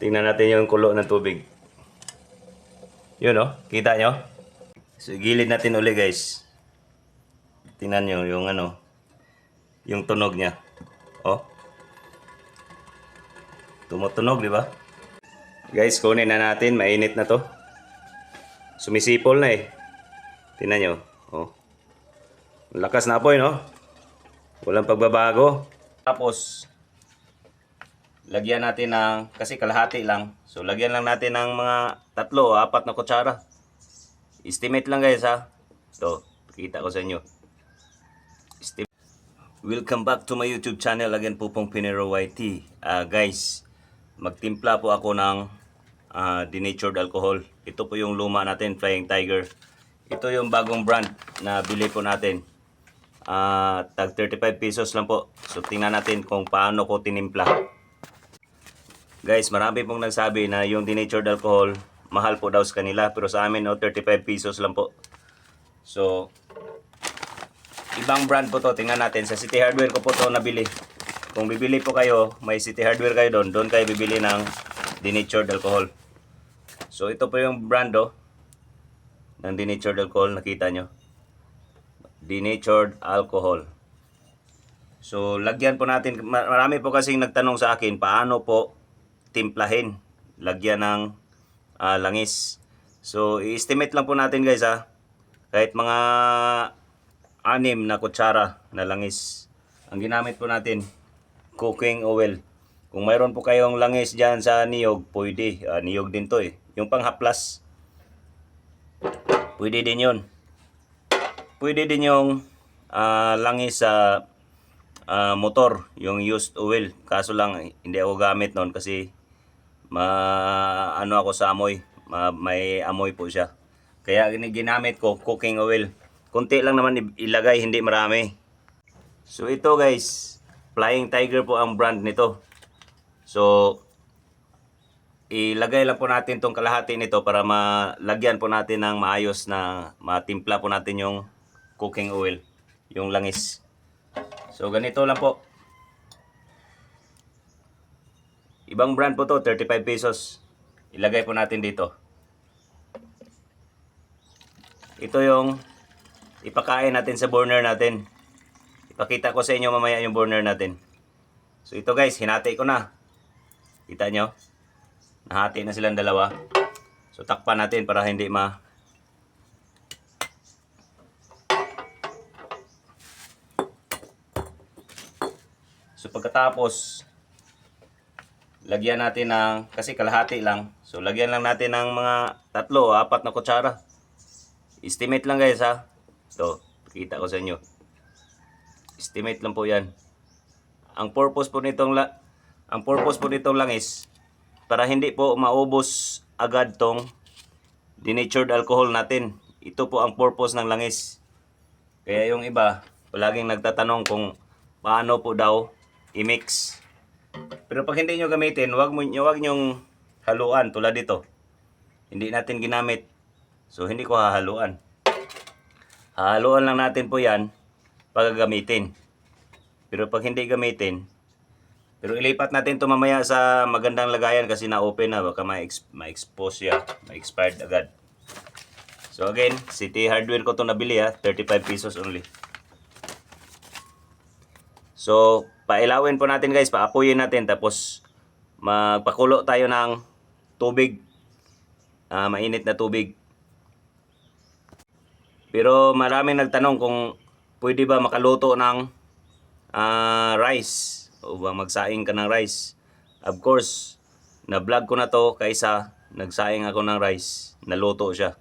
Tingnan natin yung kulo ng tubig. Yun oh, kita nyo? So, gilid natin uli guys. Tingnan nyo yung ano, yung tunog niya. Oh. Tumutunog, di ba? Guys, kunin na natin. Mainit na to. Sumisipol na eh. Tingnan nyo. Oh. Lakas na apoy, no? Walang pagbabago. Tapos, lagyan natin ng, kasi kalahati lang. So, lagyan lang natin ng mga tatlo apat na kutsara. Estimate lang guys ha. Ito, pakita ko sa inyo. Estimate. Welcome back to my YouTube channel again po pong Pinero YT. Ah, guys, magtimpla po ako ng ah, denatured alcohol. Ito po yung luma natin, Flying Tiger. Ito yung bagong brand na bili po natin. Ah, tag 35 pesos lang po. So tingnan natin kung paano ko tinimpla. Guys, marami pong nagsabi na yung denatured alcohol, mahal po daw sa kanila. Pero sa amin, no, 35 pesos lang po. So, ibang brand po to. Tingnan natin. Sa City Hardware ko po to nabili. Kung bibili po kayo, may City Hardware kayo doon. Doon kayo bibili ng denatured alcohol. So, ito po yung brand oh, ng denatured alcohol. Nakita nyo. Denatured alcohol. So, lagyan po natin. ma- Marami po kasing nagtanong sa akin, paano po timplahin, lagyan ng ah, langis. So, i-estimate lang po natin guys ha. Kahit mga anim na kutsara na langis. Ang ginamit po natin, cooking oil. Kung mayroon po kayong langis dyan sa niyog, pwede. Ah, niyog din to eh. Yung panghaplas, pwede din yun. Pwede din yung ah, langis sa ah, motor, yung used oil. Kaso lang, hindi ako gamit noon kasi ma ano ako sa amoy, ma, may amoy po siya. Kaya ginamit ko cooking oil. Kunti lang naman ilagay, hindi marami. So ito guys, Flying Tiger po ang brand nito. So ilagay lang po natin tong kalahati nito para malagyan po natin ng maayos na matimpla po natin yung cooking oil, yung langis. So ganito lang po. Ibang brand po to, 35 pesos. Ilagay po natin dito. Ito yung ipakain natin sa burner natin. Ipakita ko sa inyo mamaya yung burner natin. So ito guys, hinati ko na. Kita nyo? Nahati na silang dalawa. So takpan natin para hindi ma So pagkatapos, lagyan natin ng, kasi kalahati lang. So lagyan lang natin ng mga tatlo apat na kutsara. Estimate lang guys ha. Ito, pakita ko sa inyo. Estimate lang po yan. Ang purpose po nitong la, ang purpose po nitong langis para hindi po maubos agad tong denatured alcohol natin. Ito po ang purpose ng langis. Kaya yung iba, palaging nagtatanong kung paano po daw i-mix. Pero pag hindi nyo gamitin, wag mo wag nyong haluan tulad dito. Hindi natin ginamit. So hindi ko hahaluan. Hahaluan lang natin po 'yan pag gagamitin. Pero pag hindi gamitin, pero ilipat natin to mamaya sa magandang lagayan kasi na-open na baka ma-ex- ma-expose siya, ma-expired agad. So again, City Hardware ko to nabili ha, 35 pesos only. So, pailawin po natin guys, paapuyin natin tapos magpakulo tayo ng tubig. Ah, mainit na tubig. Pero maraming nagtanong kung pwede ba makaluto ng ah, rice o ba magsaing ka ng rice. Of course, na-vlog ko na to kaysa nagsaing ako ng rice. Naluto siya.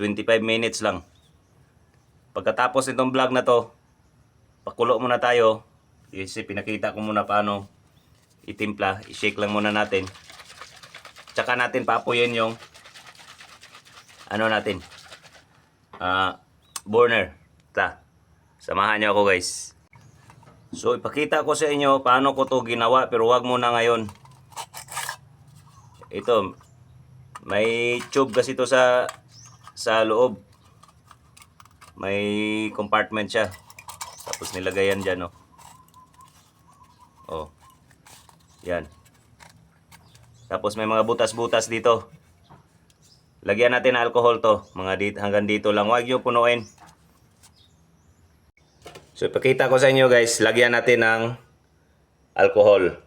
25 minutes lang. Pagkatapos nitong vlog na to, pakulo muna tayo. Kasi pinakita ko muna paano itimpla. I-shake lang muna natin. Tsaka natin papuyin yung ano natin. Ah, burner. Ta. Samahan niyo ako guys. So ipakita ko sa inyo paano ko to ginawa pero wag muna ngayon. Ito may tube kasi to sa sa loob. May compartment siya. Tapos nilagay yan dyan, oh. Yan. Tapos may mga butas-butas dito. Lagyan natin ng alcohol to. Mga dito, hanggang dito lang. Huwag yung punuin. So ipakita ko sa inyo guys, lagyan natin ng alcohol.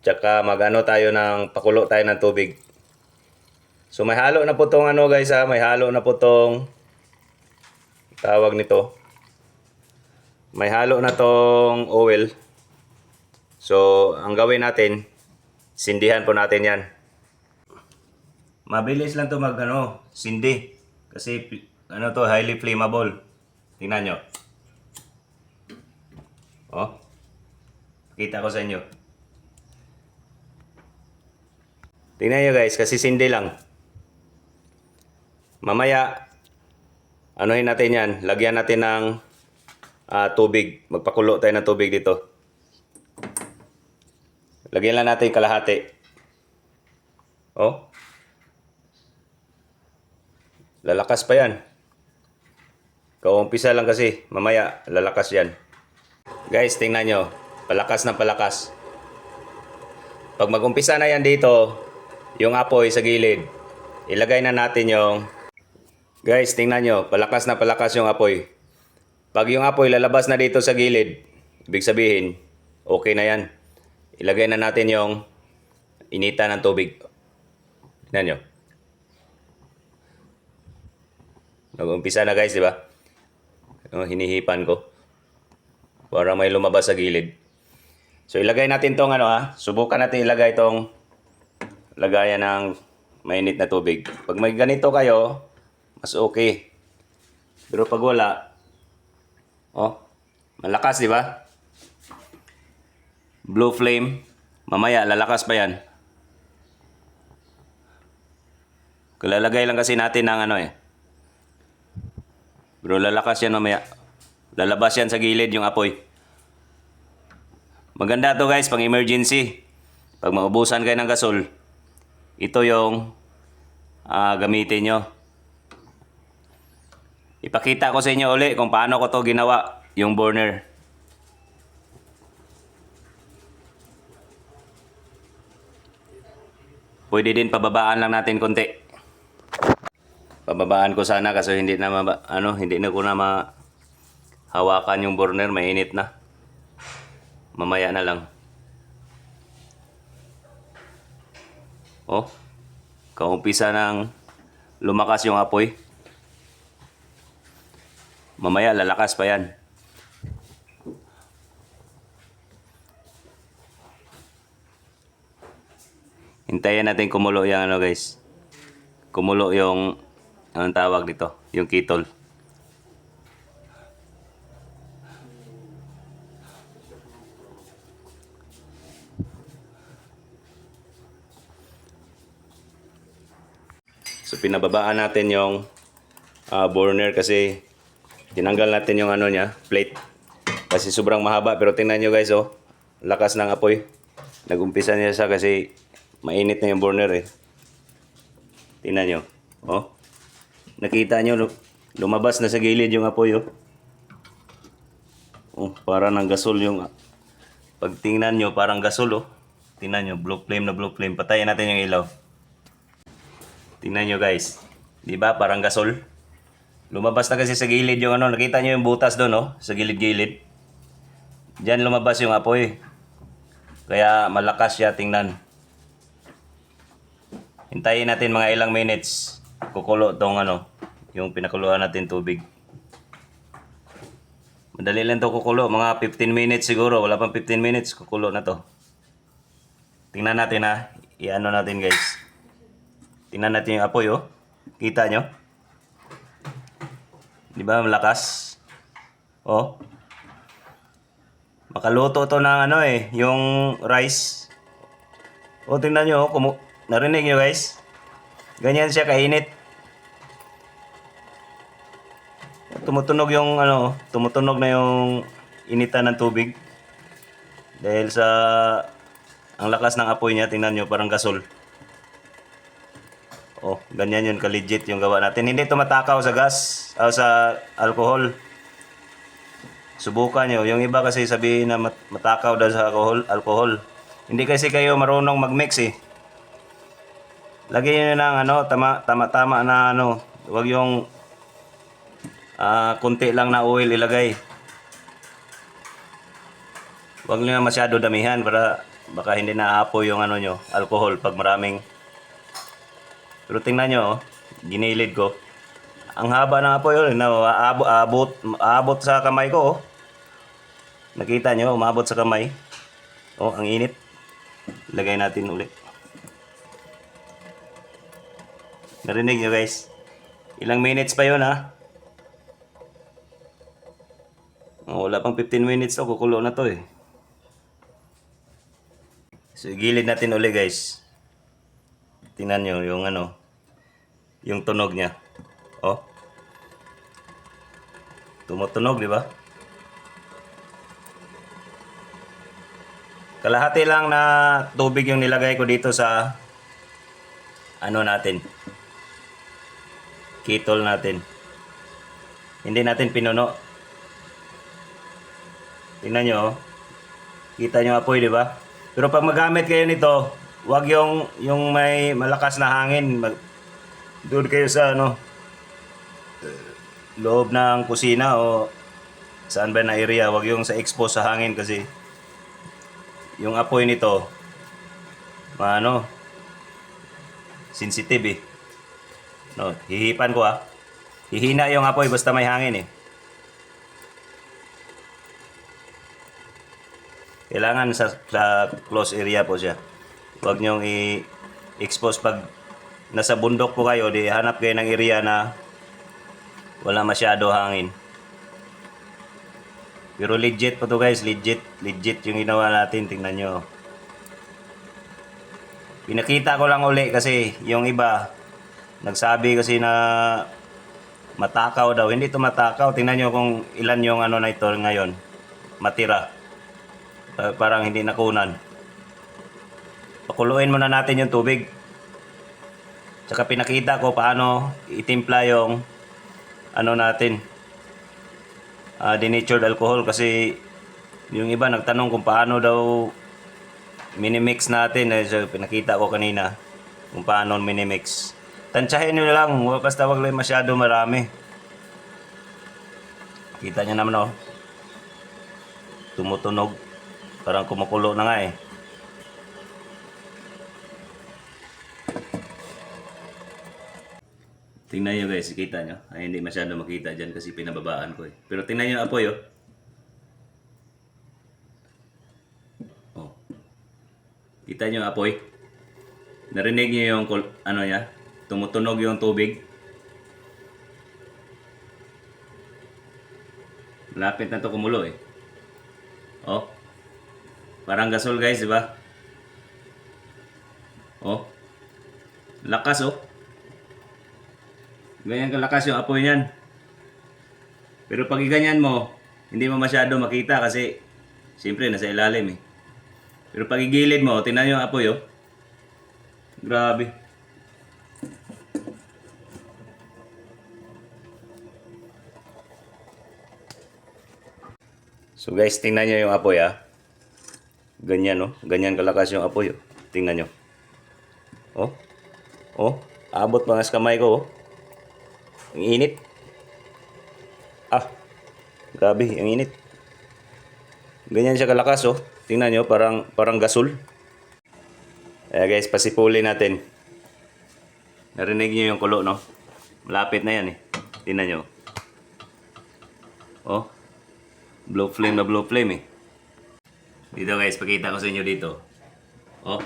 Tsaka magano tayo ng pakulo tayo ng tubig. So may halo na po tong ano guys ha, may halo na po tong tawag nito. May halo na tong oil. So ang gawin natin, sindihan po natin yan. Mabilis lang to mag ano, sindi. Kasi ano to, highly flammable. Tingnan nyo. Oh. Pakita ko sa inyo. Tingnan nyo guys, kasi sindi lang. Mamaya, anuhin natin yan. Lagyan natin ng ah, tubig. Magpakulo tayo ng tubig dito. Lagyan lang natin kalahati. Oh. Lalakas pa yan. Kaumpisa lang kasi. Mamaya, lalakas yan. Guys, tingnan nyo. Palakas na palakas. Pag magumpisa na yan dito, yung apoy sa gilid, ilagay na natin yung... Guys, tingnan nyo. Palakas na palakas yung apoy. Pag yung apoy lalabas na dito sa gilid, ibig sabihin, okay na yan. Ilagay na natin yung inita ng tubig. Tingnan nyo. Nag-umpisa na guys, di ba? Ano, hinihipan ko. Para may lumabas sa gilid. So ilagay natin tong ano ha. Subukan natin ilagay tong lagayan ng mainit na tubig. Pag may ganito kayo, mas okay. Pero pag wala, oh, malakas di ba? Blue flame, mamaya lalakas pa yan. Kalalagay lang kasi natin ng ano eh. Bro, lalakas yan mamaya. Lalabas yan sa gilid yung apoy. Maganda to guys, pang emergency. Pag maubusan kayo ng gasol, ito yung ah, gamitin nyo. Ipakita ko sa inyo uli kung paano ko to ginawa, yung burner. Pwede din pababaan lang natin konti. Pababaan ko sana kasi hindi na maba, ano, hindi na ko na ma hawakan yung burner, mainit na. Mamaya na lang. Oh. Kaumpisa ng lumakas yung apoy. Mamaya lalakas pa yan. Hintayin natin kumulo yung ano guys. Kumulo yung anong tawag dito? Yung kitol. So pinababaan natin yung ah, burner kasi tinanggal natin yung ano niya, plate. Kasi sobrang mahaba pero tingnan nyo guys oh, lakas ng apoy. Nagumpisa niya siya kasi mainit na yung burner eh. Tingnan nyo. Oh. Nakita nyo lu- lumabas na sa gilid yung apoy oh. Oh, para ng gasol yung pag tingnan nyo parang gasol oh. Tingnan nyo, blue flame na blue flame. Patayin natin yung ilaw. Tingnan nyo guys. Di ba parang gasol? Lumabas na kasi sa gilid yung ano. Nakita nyo yung butas doon no? Sa gilid-gilid. Diyan lumabas yung apoy. Kaya malakas siya tingnan. Hintayin natin mga ilang minutes. Kukulo tong ano. Yung pinakuluan natin tubig. Madali lang to kukulo. Mga 15 minutes siguro. Wala pang 15 minutes. Kukulo na to. Tingnan natin ha. I-ano natin guys. Tingnan natin yung apoy, oh. Kita nyo? Di ba malakas? Oh. Makaluto to ng ano eh, yung rice. Oh, tingnan nyo, oh. Narinig nyo guys? Ganyan siya kainit. Tumutunog yung ano, tumutunog na yung initan ng tubig. Dahil sa ang lakas ng apoy niya, tingnan nyo, parang gasol. Oh, ganyan yun, ka-legit yung gawa natin. Hindi tumatakaw sa gas, o sa alcohol. Subukan nyo. Yung iba kasi sabihin na mat- matakaw daw sa alcohol. alcohol. Hindi kasi kayo marunong mag-mix eh. Lagyan nyo ng ano, tama, tama, tama na ano. Huwag yung ah kunti lang na oil ilagay. Huwag nyo na masyado damihan para baka hindi naapoy yung ano nyo, alcohol pag maraming. Pero tingnan nyo, oh, ginilid ko. Ang haba ng apoy, oh, no, abot, abot, abot sa kamay ko. Oh. Nakita nyo, umabot sa kamay. Oh, ang init. Lagay natin ulit. Narinig nyo guys. Ilang minutes pa yun ha. Oh, wala pang 15 minutes to, kukulo na to eh. So, igilid natin uli guys. Tingnan nyo yung ano, yung tunog niya. Oh. Tumutunog, di ba? Kalahati lang na tubig yung nilagay ko dito sa ano natin. Kitol natin. Hindi natin pinuno. Tingnan nyo, oh. Kita nyo apoy, di ba? Pero pag magamit kayo nito, wag yung yung may malakas na hangin. Mag, doon kayo sa ano, loob ng kusina o saan ba na area, wag yung sa expose sa hangin kasi yung apoy nito ano sensitive eh. No, hihipan ko ah. Hihina yung apoy basta may hangin eh. Kailangan sa, sa close area po siya. Huwag niyong i-expose pag nasa bundok po kayo, di hanap kayo ng area na wala masyado hangin. Pero legit po to guys, legit, legit yung ginawa natin, tingnan nyo. Pinakita ko lang uli kasi yung iba, nagsabi kasi na matakaw daw. Hindi to matakaw, tingnan nyo kung ilan yung ano na ito ngayon, matira. Pa- parang hindi nakunan. Pakuluin muna natin yung tubig. Tsaka pinakita ko paano itimpla yung ano natin. ah denatured alcohol kasi yung iba nagtanong kung paano daw minimix natin. Eh, so, pinakita ko kanina kung paano minimix. Tansyahin nyo lang, wa- basta wag lang masyado marami. Kita nyo naman oh. Tumutunog. Parang kumukulo na nga eh. Tingnan nyo guys, kita nyo. Ay, hindi masyado makita dyan kasi pinababaan ko eh. Pero tingnan nyo apoy oh. Oh. Kita nyo apoy. Narinig nyo yung ano niya? Tumutunog yung tubig. Malapit na to kumulo eh. Oh. Parang gasol guys, di ba? Oh. Lakas oh. Ganyan kalakas yung apoy niyan. Pero pag iganyan mo, hindi mo masyado makita kasi siyempre nasa ilalim eh. Pero pag igilid mo, tingnan yung apoy oh. Grabe. So guys, tingnan nyo yung apoy ah. Ganyan oh. Ganyan kalakas yung apoy oh. Tingnan nyo. Oh. Oh. Abot pa nga kamay ko oh. Ang init. Ah. Grabe, ang init. Ganyan siya kalakas oh. Tingnan nyo, parang, parang gasol. Kaya guys, pasipuli natin. Narinig nyo yung kulo, no? Malapit na yan eh. Tingnan nyo. Oh. Blow flame na blow flame eh. Dito guys, pakita ko sa inyo dito. Oh.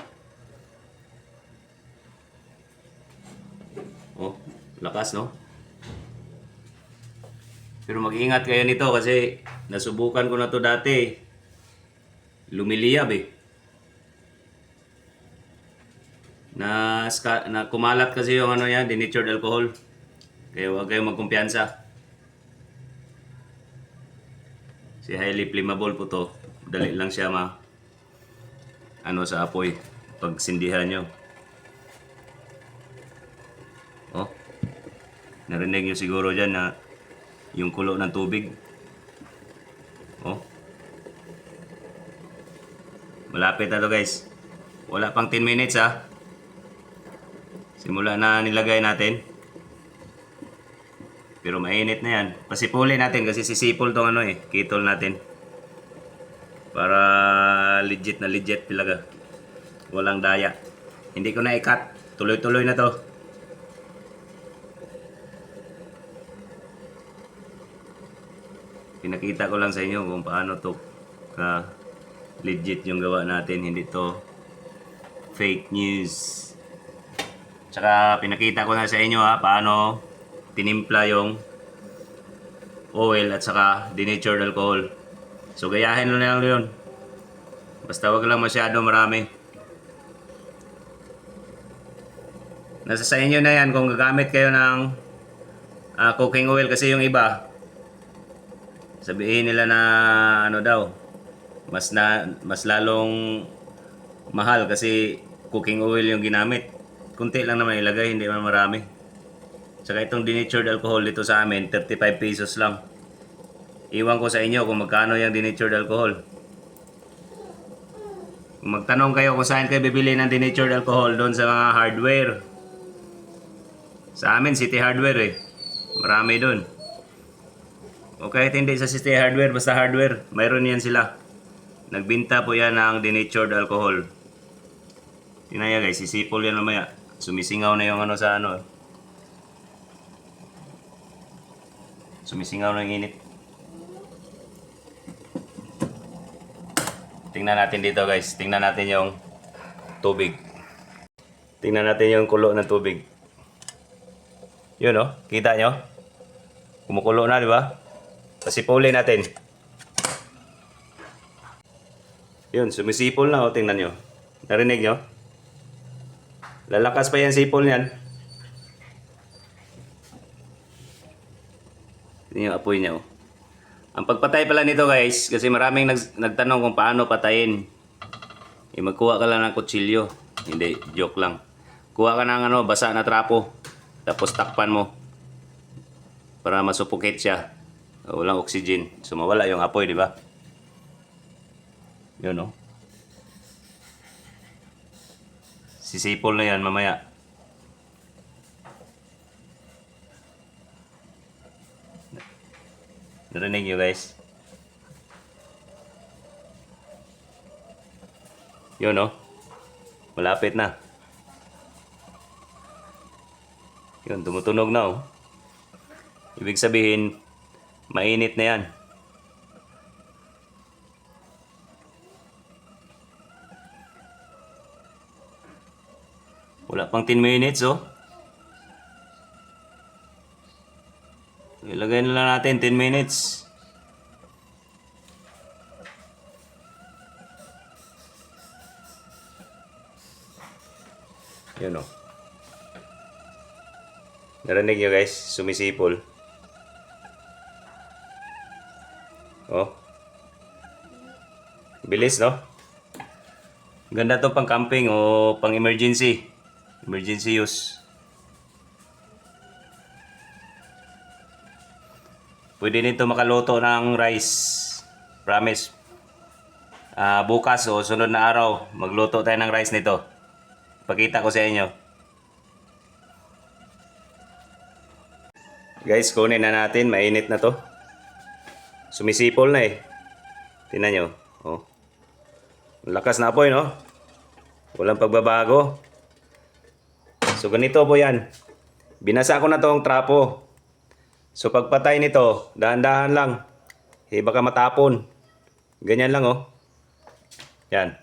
Oh, lakas no? Pero mag-ingat kayo nito kasi nasubukan ko na to dati. Lumiliyab eh. Na, na kumalat kasi yung ano yan, denatured alcohol. Kaya huwag kayong magkumpiyansa. Si highly flammable po to. Dali lang siya ma ano sa apoy pag sindihan nyo. Oh. Narinig nyo siguro dyan na yung kulo ng tubig. Oh. Malapit na to guys. Wala pang 10 minutes ha. Simula na nilagay natin. Pero mainit na yan. Pasipulin natin kasi sisipol tong ano eh. Kitol natin. Para legit na legit talaga. Walang daya. Hindi ko na i-cut. Tuloy-tuloy na to. Pinakita ko lang sa inyo kung paano to ka legit yung gawa natin. Hindi to fake news. Tsaka pinakita ko na sa inyo ha, paano tinimpla yung oil at saka denatured alcohol. So gayahin na lang yun. Basta wag lang masyado marami. Nasa sa inyo na yan kung gagamit kayo ng ah, cooking oil kasi yung iba sabihin nila na ano daw mas na mas lalong mahal kasi cooking oil yung ginamit. Kunti lang naman ilagay, hindi man marami. Tsaka itong denatured alcohol dito sa amin, 35 pesos lang. Iwan ko sa inyo kung magkano yung denatured alcohol. Magtanong kayo kung saan kayo bibili ng denatured alcohol doon sa mga hardware. Sa amin, City Hardware eh. Marami doon. O kahit hindi sa City Hardware, basta hardware, mayroon yan sila. Nagbinta po yan ng denatured alcohol. Tingnan niya guys, sisipol yan mamaya. Sumisingaw na yung ano sa ano. Sumisingaw yung init. Tingnan natin dito guys. Tingnan natin yung tubig. Tingnan natin yung kulo ng tubig. Yun oh, kita nyo? Kumukulo na, di ba? Pasipulin natin. Yun, sumisipol na oh, tingnan nyo. Narinig nyo? Lalakas pa yan sipol niyan. Tingnan yung apoy niya. Ang pagpatay pala nito guys, kasi maraming nag, nagtanong kung paano patayin. Eh, magkuha ka lang ng kutsilyo. Hindi, joke lang. Kuha ka ng ano, basa na trapo. Tapos takpan mo. Para masupukit siya. Walang oxygen. So mawala yung apoy, di ba? Yun oh. Sisipol na yan mamaya. Narinig nyo guys? Yun oh. Malapit na. Yun, tumutunog na oh. Ibig sabihin, mainit na yan. Wala pang 10 minutes oh. Ilagay na lang natin 10 minutes. Yun oh. Narinig nyo guys, sumisipol. Oh. Bilis no? Ganda to pang camping o pang emergency. Emergency use. Pwede nito makaluto ng rice. Promise. Ah, bukas o sunod na araw, magluto tayo ng rice nito. Pakita ko sa inyo. Guys, kunin na natin. Mainit na to. Sumisipol na eh. Tingnan nyo. Oh. Lakas na apoy, no? Walang pagbabago. So, ganito po yan. Binasa ko na tong trapo. So, pagpatay nito, dahan-dahan lang. Eh, baka matapon. Ganyan lang, oh. Yan.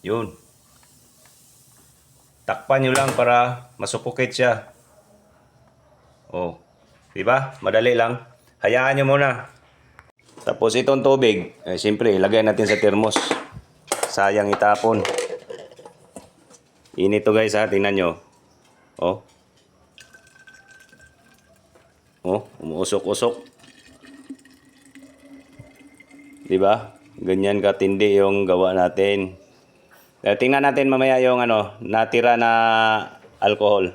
Yun. Takpan nyo lang para masupukit siya. Oh. Diba? Madali lang. Hayaan nyo muna. Tapos itong tubig, eh, siyempre, ilagay natin sa termos. Sayang itapon. Init to guys ha, tingnan nyo. Oh. Oh, umuusok-usok. Diba? Ganyan katindi yung gawa natin. Eh, tingnan natin mamaya yung ano, natira na alcohol.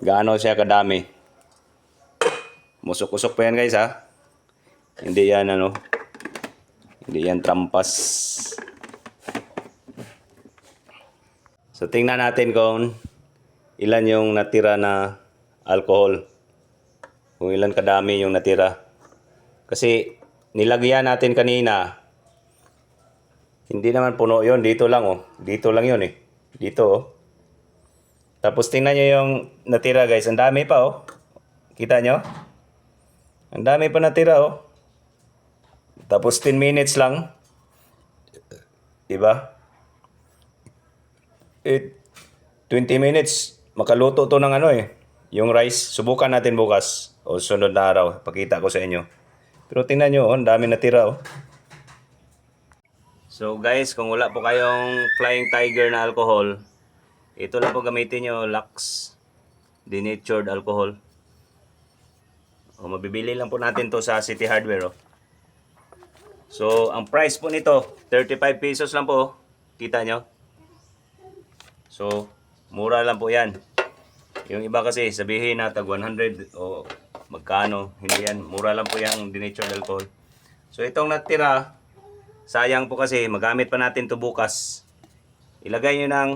Gaano siya kadami. Musok-usok pa yan guys ha. Hindi yan ano. Hindi yan trampas. So tingnan natin kung ilan yung natira na alcohol. Kung ilan kadami yung natira. Kasi nilagyan natin kanina. Hindi naman puno yon Dito lang oh. Dito lang yun eh. Dito oh. Tapos tingnan nyo yung natira guys. Ang dami pa oh. Kita nyo? Ang dami pa natira oh. Tapos 10 minutes lang. Diba? It, 20 minutes. Makaluto to ng ano eh. Yung rice. Subukan natin bukas. O sunod na araw. Pakita ko sa inyo. Pero tingnan nyo, oh, ang dami natira oh. So guys, kung wala po kayong Flying Tiger na alcohol, ito lang po gamitin nyo, Lux Denatured Alcohol. O mabibili lang po natin to sa City Hardware oh. So, ang price po nito, 35 pesos lang po. oh. Kita nyo? So, mura lang po yan. Yung iba kasi sabihin na tag 100 o magkano, hindi yan. Mura lang po yung denatured alcohol. So, itong natira, sayang po kasi magamit pa natin to bukas. Ilagay nyo ng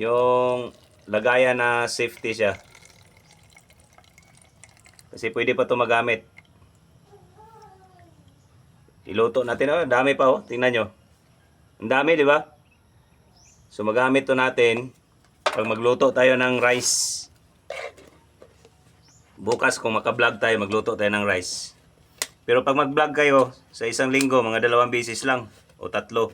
yung lagayan na safety siya. Kasi pwede pa to magamit. Iluto natin. Oh, dami pa oh. Tingnan nyo. Ang dami, di ba? So magamit to natin pag magluto tayo ng rice. Bukas kung maka-vlog tayo, magluto tayo ng rice. Pero pag mag-vlog kayo sa isang linggo, mga dalawang beses lang o tatlo.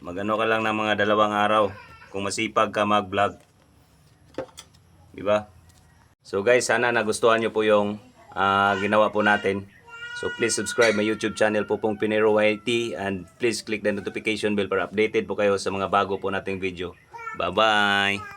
Magano ka lang ng mga dalawang araw kung masipag ka mag-vlog. Di ba? So guys, sana nagustuhan nyo po yung ah, ginawa po natin. So please subscribe my YouTube channel po pong Pinero YT and please click the notification bell para updated po kayo sa mga bago po nating video. Bye-bye!